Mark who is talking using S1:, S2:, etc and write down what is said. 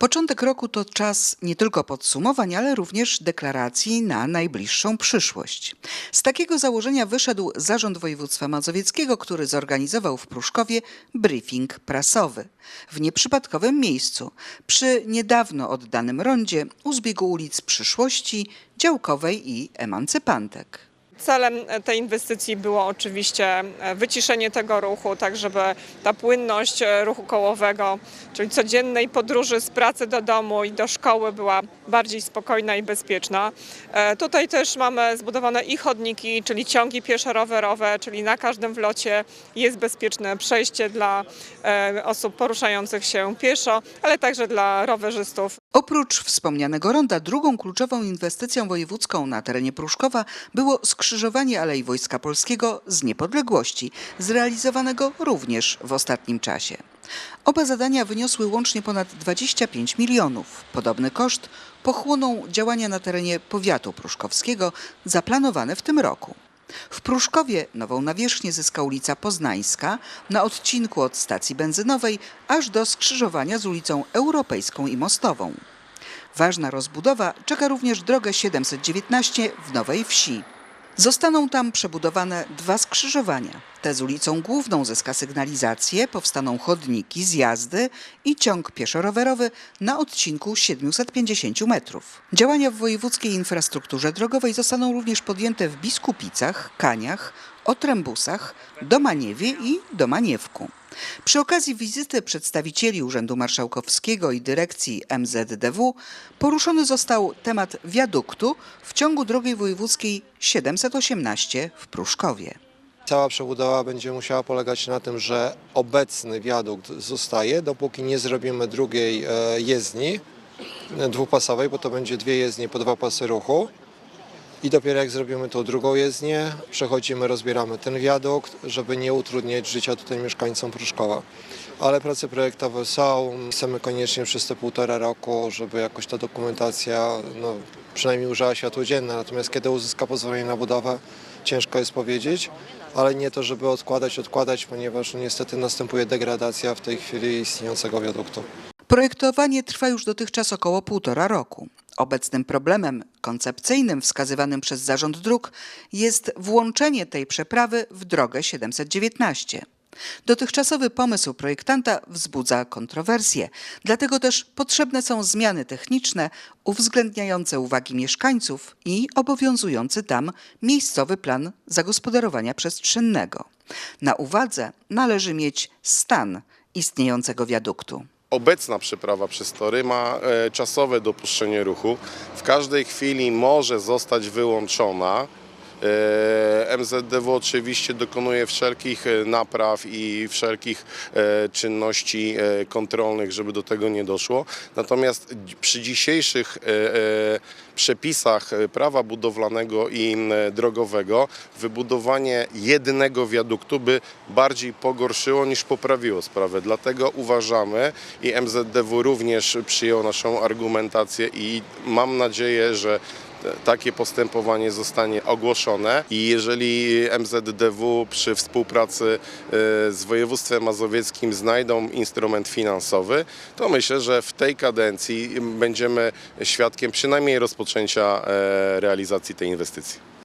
S1: Początek roku to czas nie tylko podsumowań, ale również deklaracji na najbliższą przyszłość. Z takiego założenia wyszedł Zarząd Województwa Mazowieckiego, który zorganizował w Pruszkowie briefing prasowy w nieprzypadkowym miejscu, przy niedawno oddanym rondzie u zbiegu ulic Przyszłości, Działkowej i Emancypantek.
S2: Celem tej inwestycji było oczywiście e, wyciszenie tego ruchu, tak żeby ta płynność e, ruchu kołowego, czyli codziennej podróży z pracy do domu i do szkoły była bardziej spokojna i bezpieczna. E, Tutaj też mamy zbudowane i chodniki, czyli ciągi pieszo-rowerowe, czyli na każdym wlocie jest bezpieczne przejście dla e, osób poruszających się pieszo, ale także dla rowerzystów.
S1: Oprócz wspomnianego ronda, drugą kluczową inwestycją wojewódzką na terenie Pruszkowa było skrzyżowanie Alei Wojska Polskiego z Niepodległości, zrealizowanego również w ostatnim czasie. Oba zadania wyniosły łącznie ponad 25 milionów. Podobny koszt pochłoną działania na terenie powiatu pruszkowskiego zaplanowane w tym roku. W Pruszkowie nową nawierzchnię zyska ulica Poznańska na odcinku od stacji benzynowej aż do skrzyżowania z ulicą Europejską i Mostową. Ważna rozbudowa czeka również drogę 719 w Nowej Wsi. Zostaną tam przebudowane dwa skrzyżowania. Te z ulicą Główną zyska sygnalizację, powstaną chodniki, zjazdy i ciąg pieszo-rowerowy na odcinku 750 metrów. Działania w wojewódzkiej infrastrukturze drogowej zostaną również podjęte w Biskupicach, Kaniach, Otrębusach, Domaniewie i Domaniewku. Przy okazji wizyty przedstawicieli Urzędu Marszałkowskiego i dyrekcji MZDW poruszony został temat wiaduktu w ciągu drogi wojewódzkiej 718 w Pruszkowie.
S3: Cała przebudowa będzie musiała polegać na tym, że obecny wiadukt zostaje, dopóki nie zrobimy drugiej e, jezdni dwupasowej, bo to będzie dwie jezdnie po dwa pasy ruchu. I dopiero jak zrobimy tą drugą jezdnię, przechodzimy, rozbieramy ten wiadukt, żeby nie utrudniać życia tutaj mieszkańcom Pruszkowa. Ale prace projektowe są, chcemy koniecznie przez te półtora roku, żeby jakoś ta dokumentacja no, przynajmniej użyła światło dzienne. Natomiast kiedy uzyska pozwolenie na budowę, ciężko jest powiedzieć, ale nie to, żeby odkładać, odkładać, ponieważ niestety następuje degradacja w tej chwili istniejącego wiaduktu.
S1: Projektowanie trwa już dotychczas około półtora roku. Obecnym problemem koncepcyjnym wskazywanym przez Zarząd Dróg jest włączenie tej przeprawy w drogę 719. Dotychczasowy pomysł projektanta wzbudza kontrowersje, dlatego też potrzebne są zmiany techniczne uwzględniające uwagi mieszkańców i obowiązujący tam miejscowy plan zagospodarowania przestrzennego. Na uwadze należy mieć stan istniejącego wiaduktu.
S4: Obecna przeprawa przez tory ma e, czasowe dopuszczenie ruchu. W każdej chwili może zostać wyłączona. E, MZDW oczywiście dokonuje wszelkich e, napraw i wszelkich e, czynności kontrolnych, żeby do tego nie doszło. Natomiast przy dzisiejszych przepisach prawa budowlanego i drogowego wybudowanie jednego wiaduktu by bardziej pogorszyło niż poprawiło sprawę. Dlatego uważamy i MZDW również przyjął naszą argumentację i mam nadzieję, że takie postępowanie zostanie ogłoszone i jeżeli MZDW przy współpracy e, z województwem mazowieckim znajdą instrument finansowy, to myślę, że w tej kadencji będziemy świadkiem przynajmniej rozpoczęcia e, realizacji tej inwestycji.